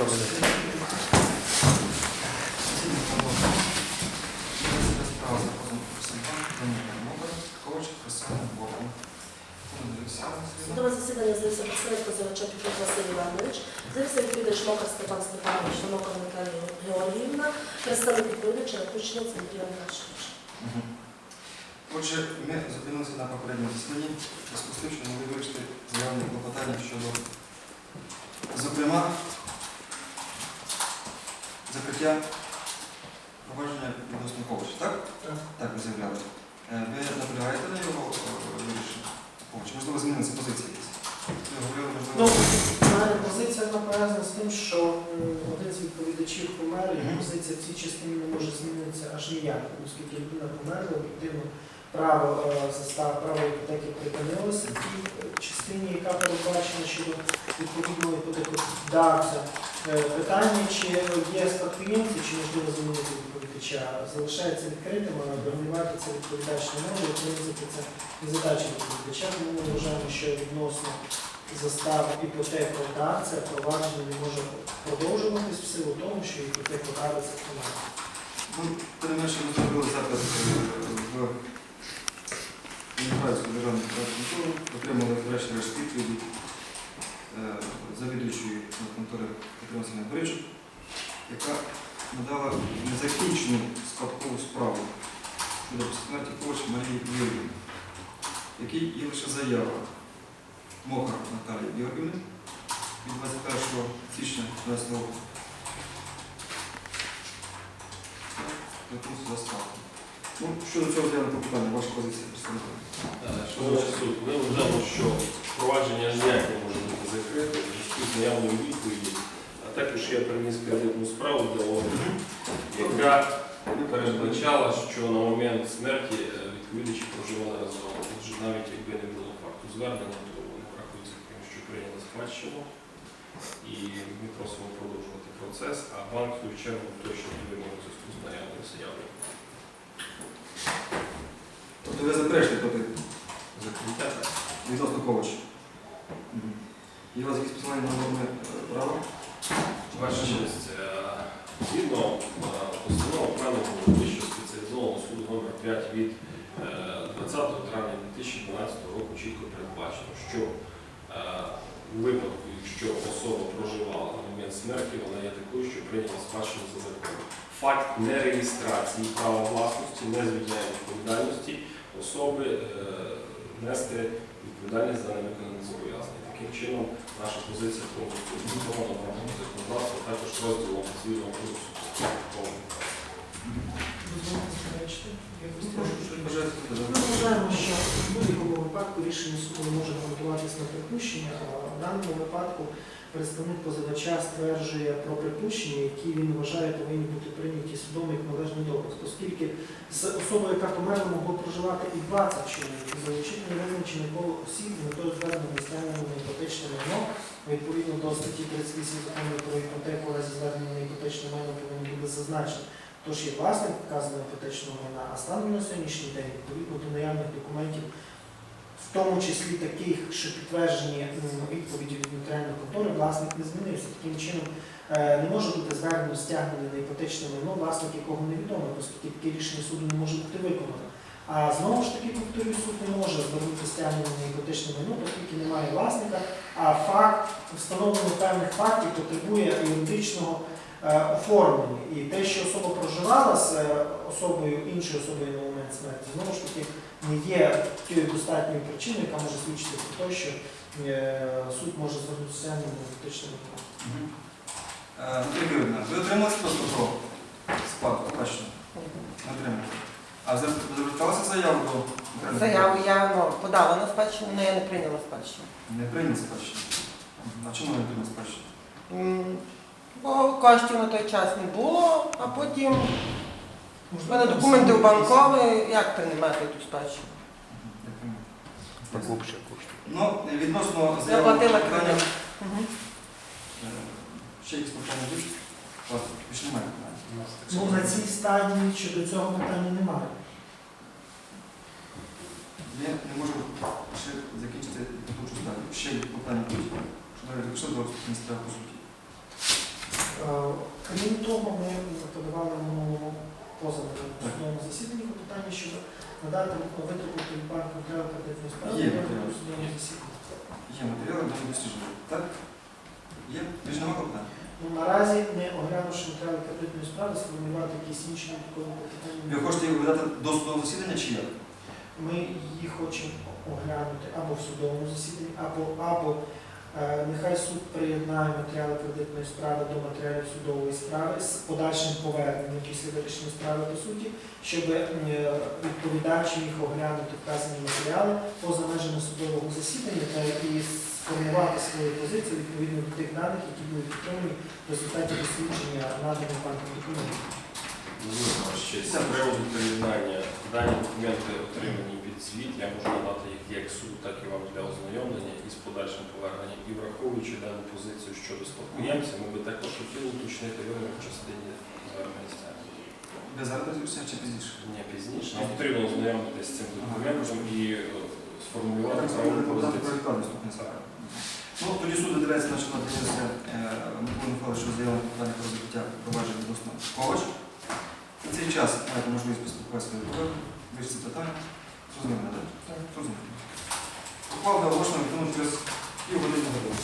Добре. Судове засідання з'явився представник позивача Петро Василь Іванович, з'явився відповідач Мокар Степан Степанович, Мокар Наталія Георгіївна, представник відповідача Ракущина Центрія Нашович. Отже, ми зупинилися на попередньому засіданні, зв'язку з тим, що могли вирішити заявлені клопотання щодо, зокрема, закриття провадження відносно Ковача, так? Так. Так, ви заявляли. Е, Ви наполягаєте на його е, вирішенні? Можливо змінилися позиції якісь? Ви говорили, Ну, можливо, моя позиція вона пов'язана з тим, що один з відповідачів помер, і позиція в цій частині не може змінитися аж ніяк, оскільки людина померла, об'єктивно право е, застав, право іпотеки припинилося в тій частині, яка передбачена щодо відповідного іпотекодавця. Е, Питання, чи є спадкоємці, чи можливо змінити відповідача, залишається відкритим, а бронювати це відповідач не може, принципі це не задача відповідача, тому ми вважаємо, що відносно застав застави іпотекодавця провадження не може продовжуватись в силу того, що іпотекодавець помер. ну, менше, ми зробили запит е, в Міжградську державну контору, отримали врешті-решт відповіді завідуючої контори Петра Боричук, яка надала незакінчену спадкову справу щодо смерті Ковач Марії Юріївни, в якій є лише заява Мохар Наталії Георгіївни від 21 січня 2015 року. Якусь заставку. Ну, щодо цього заявленого питання, ваша позиція представника. Е, Шановний суд, ми вважаємо, що провадження ніяк не може бути закрите в зв'язку з наявною відповіді, а також я приніс кредитну справу для органу, яка передбачала, що на момент смерті е, відповідачі проживали разом. Отже, навіть якби не було факту звернення, то воно рахується тим, що прийняли спадщину. І ми просимо продовжувати процес, а банк, в свою чергу, точно не виможе в зв'язку з наявною заявою. Тобто ви заперечуєте проти Закриття так. відносно Ковача? Є у вас якісь посилання на норми е, права? Ваша честь, е, згідно е, постанови правильного Вищого спеціалізованого суду номер 5 від е, 20 травня 2012 року чітко передбачено, що е, у випадку, якщо особа проживала на момент смерті, вона є такою, що прийняла спадщину за законом. Факт нереєстрації права власності не звільняє відповідальності особи е, нести відповідальність за невиконане зобов'язання. Таким чином, наша позиція обґрунтована в законодавства, також розділом цивільного кодексу. Вважаємо, що в будь-якому випадку рішення суду може ґрунтуватися на припущення, а в даному випадку представник позивача стверджує про припущення, які він вважає повинні бути прийняті судом як належний доказ, оскільки з особою, яка померла, могло проживати і 20 чоловік, залучити невизначене коло осіб з метою звернення стягнення на іпотечне майно, відповідно до статті 38 закону про іпотеку, у разі звернення на іпотечне майно повинно бути зазначено. Тож є власник вказаного іпотечного майна, а станом на сьогоднішній день, відповідно до наявних документів, в тому числі таких, що підтверджені відповіді від нотаріальної контори, власник не змінився. Таким чином е, не може бути звернено стягнення на іпотечне майно, власник якого невідомо, оскільки таке рішення суду не може бути виконано. А знову ж таки, повторюю, суд не може звернути стягнення на іпотечне майно, оскільки немає власника, а факт встановлення певних фактів потребує юридичного е, оформлення. І те, що особа проживала з е, особою, іншою особою на момент смерті, знову ж таки не є тією достатньою причиною, яка може свідчити про те, що е, суд може звернутися на. Мгм. Е, ви отримали просто про спадку, бачите? Не отримали. А зверталася заяву до Заяву я ну, подала на спадщину, але я не прийняла спадщину. Не прийняли спадщину. А чому не прийняли спадщину? Бо коштів на той час не було, а потім в мене документи в банкові, як приймати ту спадщину. Я. Покупче коштує. Ну, відносно Я платила питання, кредит. Е, ще питання будуть? Ладно, Більше. Ну, на цій стадії щодо цього питання немає. Я не можу ще закінчити ту стадію. Ще є питання будуть. Що навіть якщо до міністра по суті. Е, Крім того, ми подавали в минулому поза судовому засіданні питання щодо надати витребувати від банку матеріал кредитної справи в судовому засіданні. Є матеріали для дослідження. Так? Є? Нема питань? Ну, наразі, не оглянувши матеріали кредитної справи, сформулювати якісь інші додаткові Ви хочете їх видати до судового засідання чи як? Ми її хочемо оглянути або в судовому засіданні, або, або нехай суд приєднає матеріали кредитної справи до матеріалів судової справи з подальшим поверненням після вирішення справи по суті, щоб е, відповідач міг оглянути вказані матеріали поза межами судового засідання та і сформувати свою позицію відповідно до тих даних, які були підтримані в результаті дослідження наданих банком документів. З приводу приєднання дані документи отримані під звіт, я можу надати їх як суду, так і вам для ознайомлення із подальшим поверненням. І враховуючи дану позицію щодо спадкоємця, ми би також хотіли уточнити вимоги в частині звернення. Ви зараз чи пізніше? Не пізніше. Нам потрібно ознайомитися з цим документом і е, сформулювати подати позицію. Ну, тоді суд дивиться на що Микола Михайлович, що заявлено питання про закриття провадження відносно Ковач. На цей час маєте можливість поспілкуватися з адвокатом, вирішити питання. Зрозуміло, так? Так. Зрозуміло. Ухвал оголошено відомо через півгодини годину.